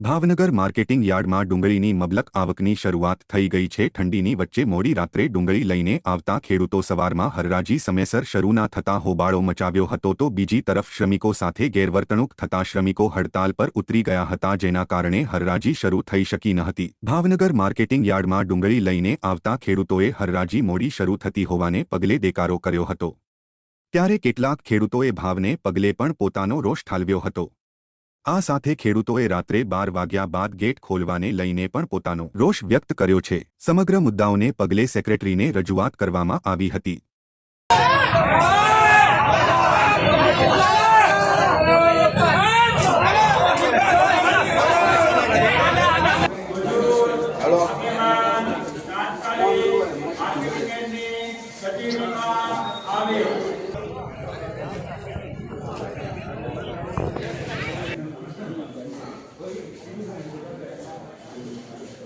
Bhavnagar marketing યાર્ડમાં ડુંગળીની મબલક આવકની શરૂઆત થઈ ગઈ છે. ઠંડીની વચ્ચે મોડી રાત્રે ડુંગળી લઈને આવતા ખેડૂતો સવારમાં હરરાજી સમયસર શરૂ ના થતા હોબાળો મચાવ્યો હતો તો બીજી તરફ શ્રમિકો સાથે ગેરવર્તણૂક થતા શ્રમિકો હડતાલ પર ઉતરી ગયા હતા જેના કારણે હરરાજી શરૂ થઈ શકી ન હતી. ભાવનગર માર્કેટિંગ યાર્ડમાં ડુંગળી લઈને આવતા ખેડૂતોએ હરરાજી મોડી શરૂ થતી હોવાને પગલે દેકારો કર્યો હતો. ત્યારે કેટલાક ખેડૂતોએ ભાવને પગલે પણ પોતાનો રોષ ઠાલવ્યો હતો. આ સાથે ખેડૂતોએ રાત્રે બાર વાગ્યા બાદ ગેટ ખોલવાને લઈને પણ પોતાનો રોષ વ્યક્ત કર્યો છે. સમગ્ર મુદ્દાઓને પગલે સેક્રેટરીને રજૂઆત કરવામાં આવી હતી.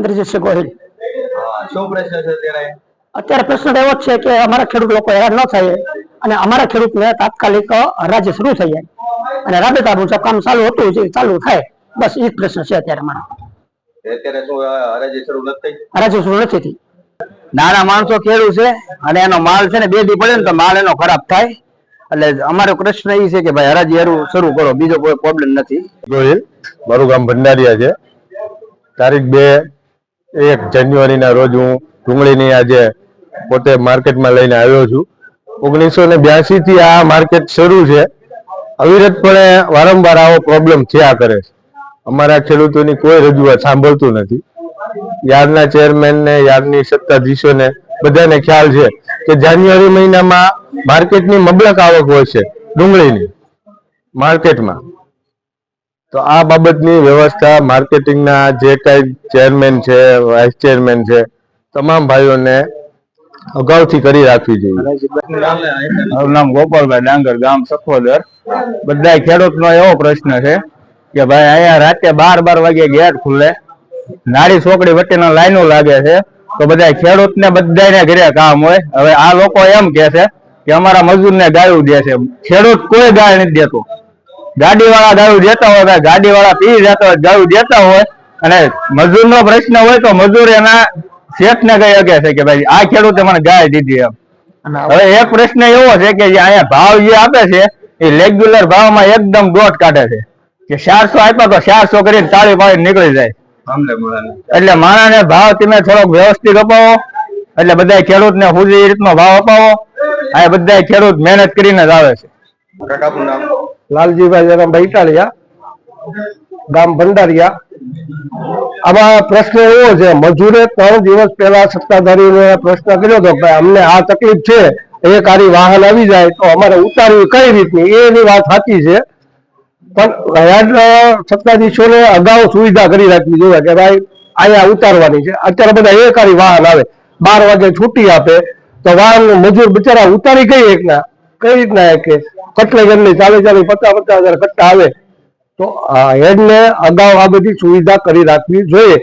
ઇન્દ્રજીતસિંહ ગોહિલ. શું પ્રશ્ન છે અત્યારે? અત્યારે પ્રશ્ન એવો છે કે અમારા ખેડૂત લોકો હેરાન ન થાય અને અમારા ખેડૂતને તાત્કાલિક હરાજી શરૂ થઈ જાય. અને રાબેતા મુજબ કામ ચાલુ હતું જે ચાલુ થાય. બસ એ પ્રશ્ન છે અત્યારે અમારો અત્યારે શું હરાજી શરૂ નથી હરાજી શરૂ નથી થઈ. નાના માણસો ખેડૂત છે અને એનો માલ છે ને બે દી પડે ને તો માલ એનો ખરાબ થાય. એટલે અમારો પ્રશ્ન એ છે કે ભાઈ હરાજી હારું શરૂ કરો બીજો કોઈ પ્રોબ્લેમ નથી. ગોહિલ મારું ગામ ભંડારિયા છે. તારીખ બે એક જાન્યુઆરીના રોજ હું ડુંગળીની આજે પોતે માર્કેટમાં લઈને આવ્યો છું. ઓગણીસો ને બ્યાસી થી આ માર્કેટ શરૂ છે. અવિરતપણે વારંવાર આવો પ્રોબ્લેમ થયા કરે છે. અમારા ખેડૂતોની કોઈ રજૂઆત સાંભળતું નથી. યાર્ડના ચેરમેન ને યાર્ડની સત્તાધીશોને બધાને ખ્યાલ છે કે જાન્યુઆરી મહિનામાં માર્કેટની મબલક આવક હોય છે ડુંગળીની, માર્કેટમાં. તો આ બાબતની વ્યવસ્થા માર્કેટિંગના જે કઈ ચેરમેન છે, વાઇસ ચેરમેન છે, તમામ ભાઈઓને અગાઉથી કરી રાખવી જોઈએ. મારું નામ ગોપાલભાઈ ડાંગર, ગામ સખોદર. બધા ખેડૂતનો એવો પ્રશ્ન છે કે ભાઈ અહીંયા રાતે બાર બાર વાગે ગેટ ખુલે નાડી છોકરી વચ્ચેના લાઈનો લાગે છે, તો બધા ખેડૂતને બધાને ઘરે કામ હોય. હવે આ લોકો એમ કે છે કે અમારા મજૂરને ગાયું દે છે. ખેડૂત કોઈ ગાય નથી દેતો. ગાડી વાળા દારૂ દેતા હોય ગાડી વાળા પી જતા હોય દારૂ દેતા હોય અને મજૂર નો પ્રશ્ન હોય તો મજૂર એના શેઠ ને કહી અગે છે કે ભાઈ આ ખેડૂતે મને ગાય દીધી એમ. હવે એક પ્રશ્ન એવો છે કે જે અહીંયા ભાવ જે આપે છે એ રેગ્યુલર ભાવમાં એકદમ દોટ કાઢે છે. કે ચારસો આપ્યા તો ચારસો કરીને તાળી પાડી નીકળી જાય. એટલે માણા એટલે માણાને ભાવ તમે થોડોક વ્યવસ્થિત અપાવો એટલે બધા ખેડૂત ને એ રીતનો ભાવ અપાવો. આ બધા ખેડૂત મહેનત કરીને જ આવે છે. લાલજીભાઈ જયરામભાઈ ઇટાલિયા ગામ ભંડારિયા. આમાં પ્રશ્ન એવો છે, મજૂરે ત્રણ દિવસ પહેલા સત્તાધારીને પ્રશ્ન કર્યો હતો કે અમને આ તકલીફ છે એ કારી વાહન આવી જાય તો અમારે ઉતારવી કઈ રીતની? એની વાત સાચી છે. પણ સત્તાધીશોને અગાઉ સુવિધા કરી રાખવી જોઈએ કે ભાઈ, અહીંયા ઉતારવાની છે. અત્યારે બધા એક આરી વાહન આવે. બાર વાગે છૂટી આપે. તો વાહન મજૂર બિચારા ઉતારી કઈ રીતના કઈ રીતના કે? કટલે ગટલે ચાલે ચાલે પચાસ પચાસ હજાર કટ્ટા આવે. તો હેડ ને અગાઉ આ બધી સુવિધા કરી રાખવી જોઈએ.